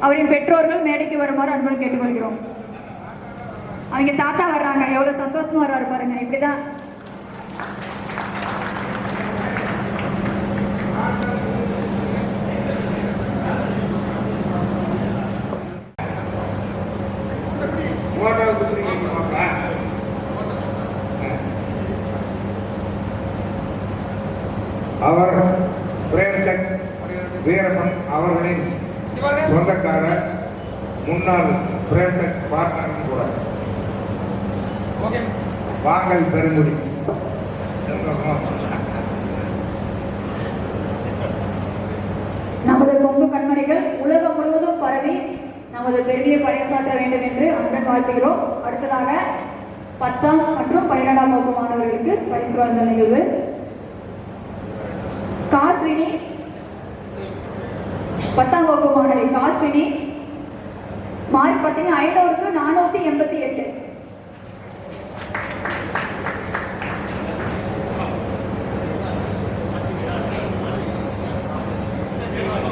அவரின் பெற்றோர்கள் மேடைக்கு வருமாறு அன்புடன் கேட்டுக்கொள்கிறோம். அவங்க தாத்தா வர்றாங்க. எவ்வளவு சந்தோஷமா வர்றாரு பாருங்க. இப்படிதான். முன்னாள் பிரேம்டெக்ஸ் பார்ட்னர் கூட வாங்கல் பெருங்குடி. நமது கொங்கு கண்மணிகள் உலகம் முழுவதும் பரவி நமது பெருமையை பறைசாற்ற வேண்டும் என்று அன்புடன் வாழ்த்துகிறோம். அடுத்ததாக பத்தாம் மற்றும் பன்னிரெண்டாம் வகுப்பு மாணவர்களுக்கு பரிசு வழங்கல் நிகழ்வு. காஸ்வினி பத்தாம் வகுப்பு மாணவி காஸ்வினி மார்க் பார்த்தீங்கன்னா ஐநூறுக்கு நானூத்தி எண்பத்தி எட்டு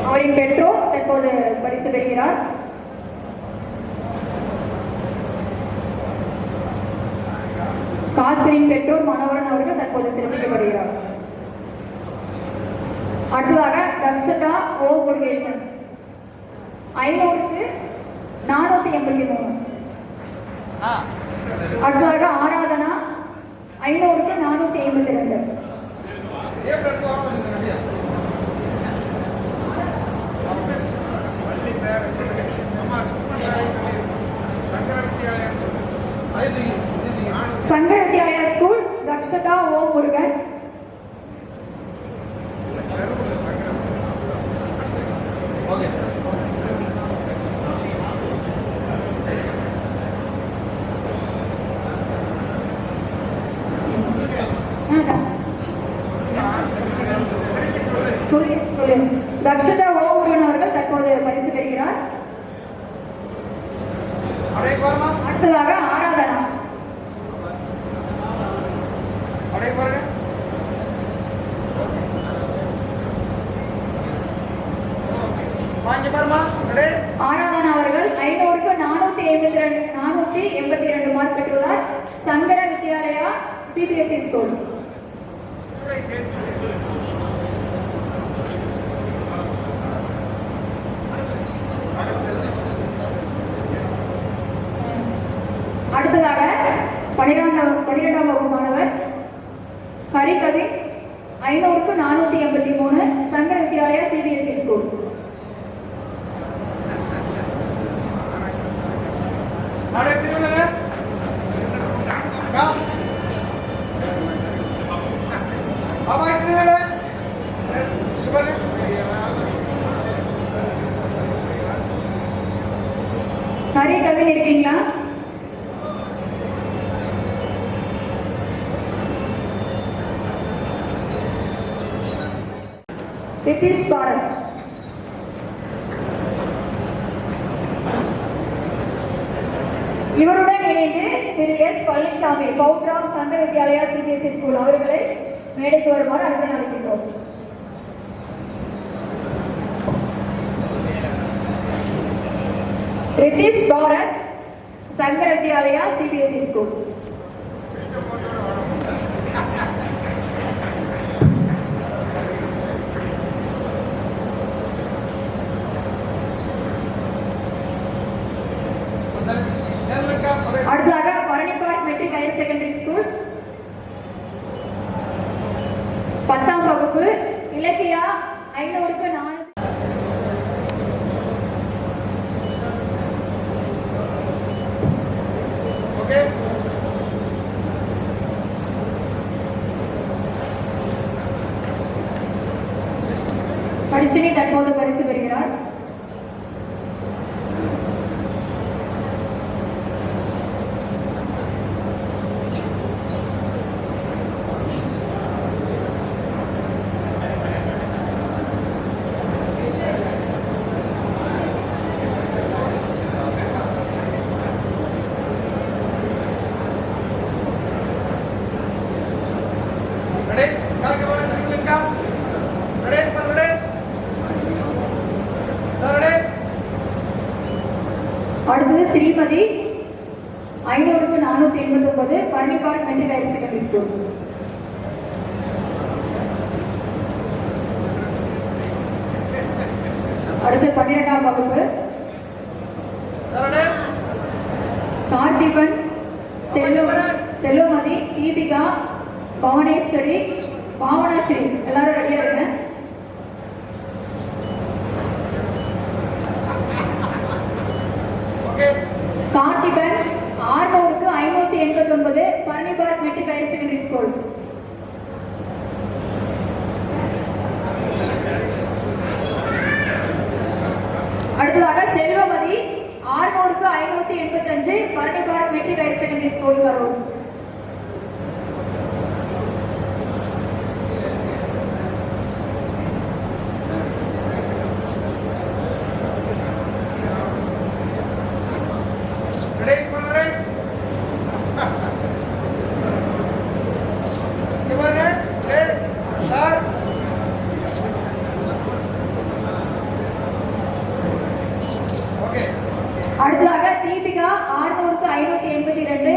அவரின் பெற்றோர் தற்போது பரிசு பெறுகிறார் காசிரின் பெற்றோர் மனோகரன் அவர்கள் தற்போது சிறப்பிக்கப்படுகிறார் அடுத்ததாக தக்ஷதா ஓ முருகேசன் ஐநூறுக்கு நானூத்தி எண்பத்தி மூணு அடுத்ததாக ஆராதனா ஐநூறுக்கு நானூத்தி হ্যাঁ, চলে চলে। ব্যবসাটা அடுத்ததாக பனிரெண்டாம் வகுப்பு மாணவர் ஹரிகவி ஐநூறுக்கு நானூத்தி எண்பத்தி மூணு சங்கர வித்யாலயா சிபிஎஸ்இ ஸ்கூல் ஹரிகவின் இருக்கீங்களா? ரித்திஷ் பாரத் இவருடன் இணைந்து திரு எஸ் பழனிசாமி பவுட்ராம் சங்க வித்யாலயா சிபிஎஸ்இ ஸ்கூல் அவர்களை மேடைக்கு வருமாறு அழைத்து ரிதீஷ் பாரத் சங்கர வித்யாலயா சிபிஎஸ்இ ஸ்கூல் அடுத்ததாக Bharani park matric higher secondary school பத்தாம் வகுப்பு இலக்கியா ஐநூறுக்கு நானூறு ஹர்ஷினி தற்போது செல்வ செல்வமதி தீபிகா பவனேஸ்வரி. பாவனாஸ்ரீ எல்லாரும் ரெடியா இருங்க. ஓகே கார்த்திபன் ஆறுநூறுக்கு ஐநூத்தி எண்பத்தி ஒன்பது Palani park matric higher secondary school அடுத்ததாக செல்வமதி ஆறுநூறுக்கு ஐநூத்தி எண்பத்தி அஞ்சு Palani park matric higher secondary school Karur ready பண்ணுறே இங்க பாருங்க ரெடி சார் ஓகே அடுத்ததாக தீபிகா ஆறுநூறுக்கு ஐநூத்தி எண்பத்தி ரெண்டு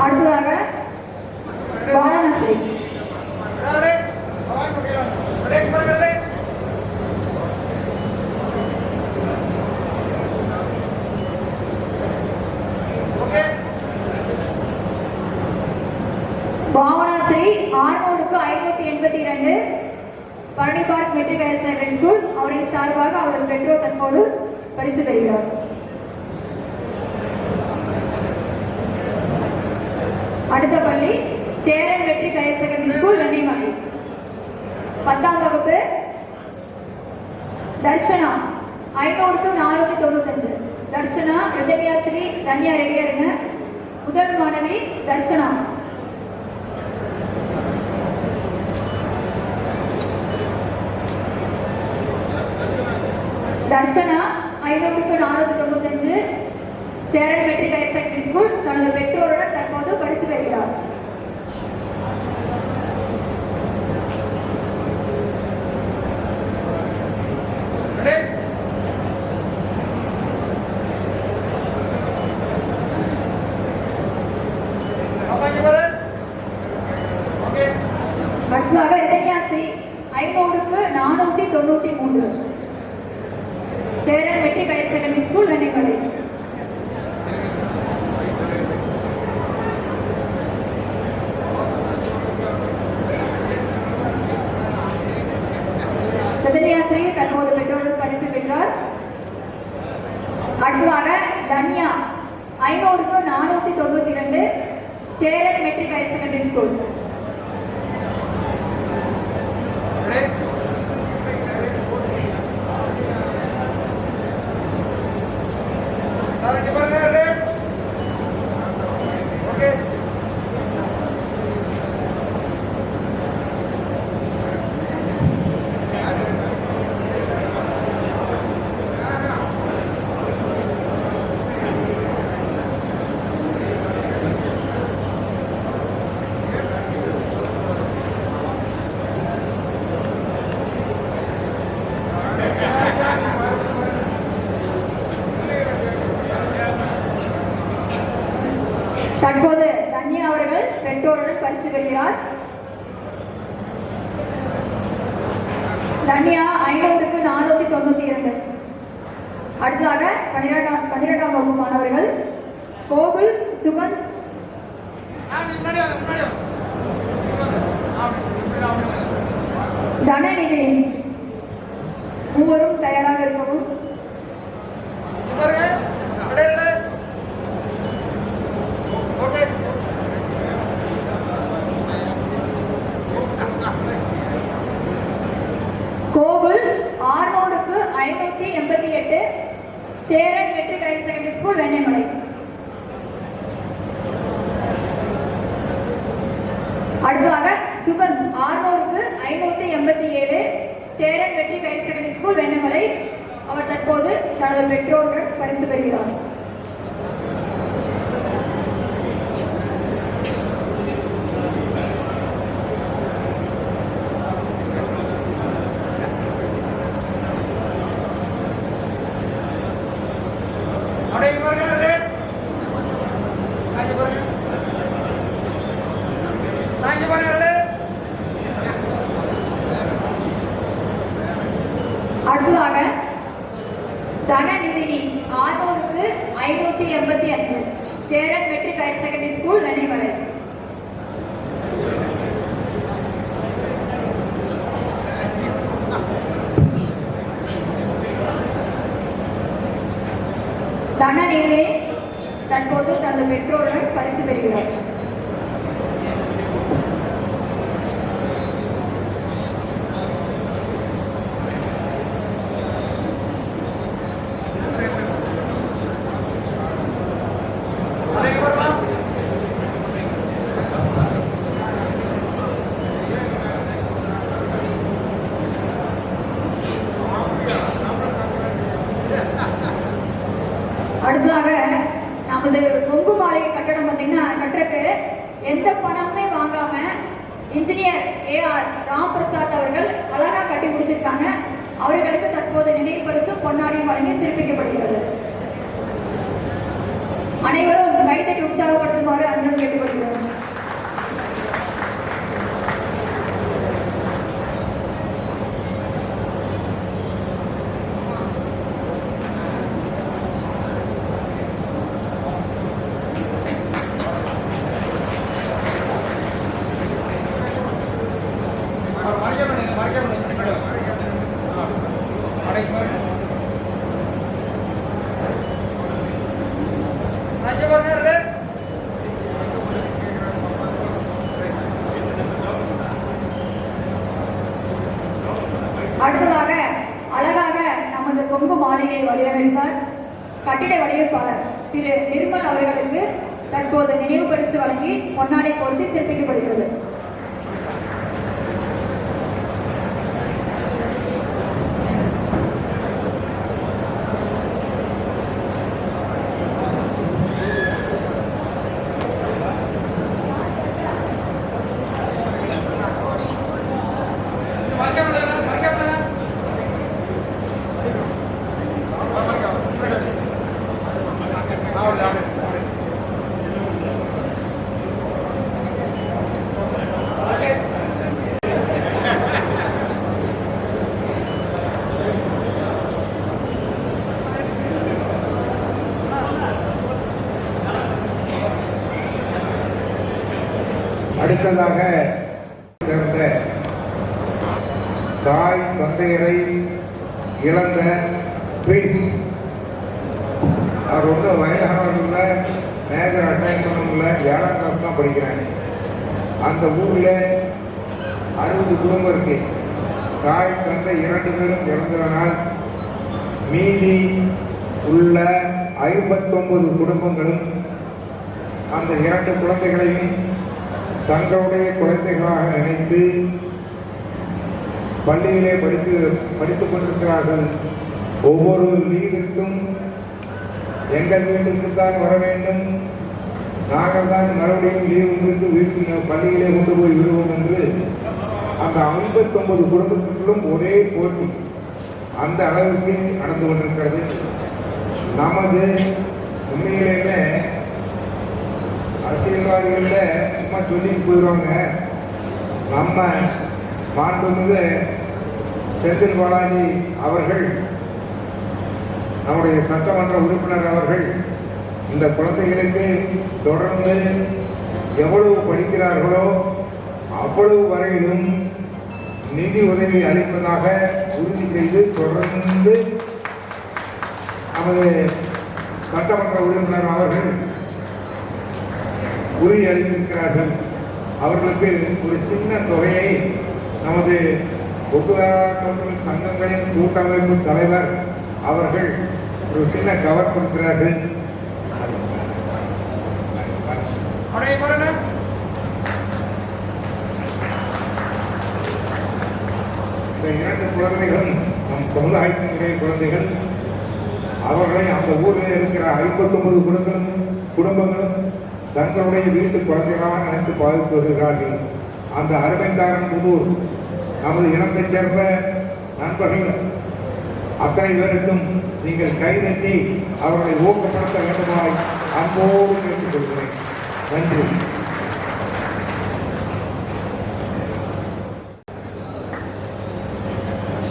அடுத்ததாக வாரணாசி ரெடி வாங்க ஓகே ரெடி பாருங்க ரெடி ஓகே பாவனாஸ்ரீ ஆறுநூறுக்கு ஐநூத்தி எண்பத்தி இரண்டு பரணி பார்க் வெற்றி கயர் செகண்டரி ஸ்கூல் அவரின் சார்பாக அவரது பெற்றோர் தற்போது பரிசு பெறுகிறார். அடுத்த பள்ளி சேரன் வெற்றி கயர் செகண்டரி ஸ்கூல் வெண்ணிமலை பத்தாம் வகுப்பு தர்ஷனா ஐநூறு டு நானூத்தி தொண்ணூத்தஞ்சு. தர்ஷனா ரிதவியாசிரி தன்யா ரெடியா இருங்க முதல் மாணவி தர்ஷனா. தர்ஷனா ஐநூறுக்கு நானூத்தி தொண்ணூத்தஞ்சு Cheran matric higher secondary school தனது பெற்றோருடன் தற்போது பரிசு பெறுகிறார். Tarik di pagar, தற்போது தன்யா அவர்கள் பெற்றோருடன் பரிசு பெறுகிறார். தன்யா ஐநூறுக்கு நானூத்தி தொண்ணூத்தி இரண்டு. அடுத்ததாக பன்னிரெண்டாம் பன்னிரெண்டாம் வகுப்பு மாணவர்கள் கோகுல் சுகந்த் தனநிதி மூவரும் தயாராக இருக்கவும் இங்க பாருங்க ரெடி ரெடி ஓகே கோகுல் ஆறுநூறுக்கு ஐநூத்தி எண்பத்தி எட்டு Cheran matric higher secondary school Vennamalai அடுத்ததாக சுகந்த் ஆறுநூறுக்கு ஐநூத்தி எண்பத்தி ஏழு Cheran matric higher secondary school Vennamalai அவர் தற்போது தற்போது தனது பெற்றோர்கள் பரிசு பெறுகிறார்கள் அப்படியே இங்க பாருங்க ரெடி இங்க பாருங்க நான் இங்க பாருங்க ரெடி அடுத்ததாக தனநிதினி ஆறுநூறுக்கு ஐநூத்தி எண்பத்தி அஞ்சு Cheran matric higher secondary school Nellimalai Dhananidhini தற்போது தனது பெற்றோர்கள் பரிசு பெறுகிறார் engineer A R Ram Prasad அவர்கள் அழகா கட்டி முடிச்சிருக்காங்க. அவர்களுக்கு தற்போது நினைவு பரிசு பொன்னாடியும் வழங்கி சிறப்பிக்கப்படுகிறது. அனைவரும் கைத்தட்டி உற்சாகப்பட அன்புடன் கேட்டுக்கொள்கிறோம் மறைக்க பண்ணுங்க மறைக்க பண்ணுங்க அப்படியே பாருங்க நான் இங்க பாருங்க ரெடி அடுத்ததாக அழகாக நமது கொங்கு மாளிகையை வடிவமைத்தார் கட்டிட வடிவமைப்பாளர் திரு நிர்மல் அவர்களுக்கு தற்போது நினைவு பரிசு வழங்கி பொன்னாடை பொருத்தி சிறப்பிக்கப்படுகிறது. அடுத்ததாக சேர்ந்த தாய் தந்தையரை இழந்த ட்வின்ஸ் அவர் ரொம்ப வயதானவர் இல்லை மேஜர் அட்டன் பண்ண ஏழாம் கிளாஸ் தான் படிக்கிறாங்க அந்த ஊரில் அறுபது குடும்பம் இருக்கு. தாய் தந்தை இரண்டு பேரும் இறந்ததனால் மீதி உள்ள ஐம்பத்தொன்பது குடும்பங்களும் அந்த இரண்டு குழந்தைகளையும் தங்களுடைய குழந்தைகளாக நினைத்து பள்ளியிலே படித்து படித்துக் கொண்டிருக்கிறார்கள். ஒவ்வொரு லீவிற்கும் எங்கள் வீட்டுக்கு தான் வர வேண்டும். நாங்கள் தான் மறுபடியும் லீவு முடித்து வீட்டு பள்ளியிலே கொண்டு போய் விடுவோம் என்று அந்த ஐம்பத்தொன்பது குடும்பத்திற்குள்ளும் ஒரே போட்டி அந்த அளவிற்கு நடந்து கொண்டிருக்கிறது. நமது உண்மையிலேயே அரசியல்வாதிகள்ல சும்மா சொல்லிட்டு போயிடுவாங்க நம்ம மாண்புமிகு செந்தில் பாலாஜி அவர்கள் நம்முடைய சட்டமன்ற உறுப்பினர் அவர்கள் இந்த குழந்தைகளுக்கு தொடர்ந்து எவ்வளவு படிக்கிறார்களோ அவ்வளவு வரையிலும் நிதி உதவி அளிப்பதாக உறுதி செய்து தொடர்ந்து நமது சட்டமன்ற உறுப்பினர் அவர்கள் உறுதி அளித்திருக்கிறார்கள் அவர்களுக்கு ஒரு சின்ன தொகையை நமது போக்குவரத்து சங்கங்களின் கூட்டமைப்பு தலைவர் அவர்கள் ஒரு சின்ன கவர் கொடுக்கிறார்கள். இந்த இரண்டு குழந்தைகளும் நம் சமுதாயத்தினுடைய குழந்தைகள். அவர்களை அந்த ஊரில் இருக்கிற ஐம்பத்தொன்பது குடும்பங்களும் குடும்பங்களும் தங்களுடைய வீட்டு குழந்தைகளாக நினைத்து பாதித்து வருகிறார்கள் அந்த அரவிந்தாரன் புதூர் நமது இனத்தைச் சேர்ந்த நண்பர்கள் அத்தனை பேருக்கும் நீங்கள் கைதட்டி அவர்களை ஊக்கப்படுத்த வேண்டுமாய் அன்போடு கேட்டுக்கொள்கிறேன் நன்றி.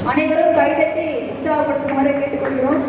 அனைவரும் கைதட்டி உற்சாகப்படுத்துமாறு கேட்டுக்கொள்கிறோம்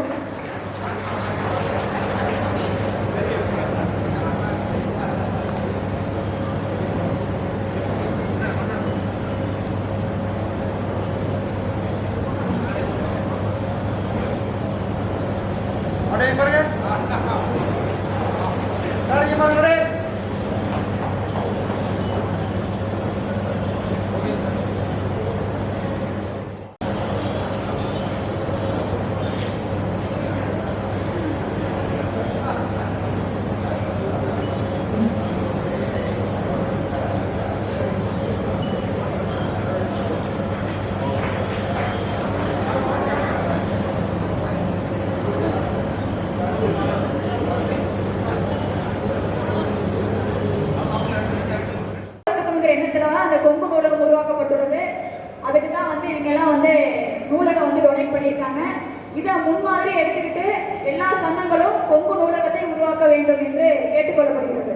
இதை முன்மாதிரி எடுத்துக்கிட்டு எல்லா சங்கங்களும் கொங்கு நூலகத்தை உருவாக்க வேண்டும் என்று கேட்டுக்கொள்ளப்படுகிறது.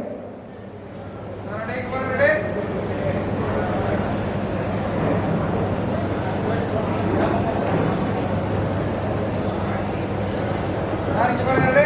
சார் பாருங்க பாருங்க?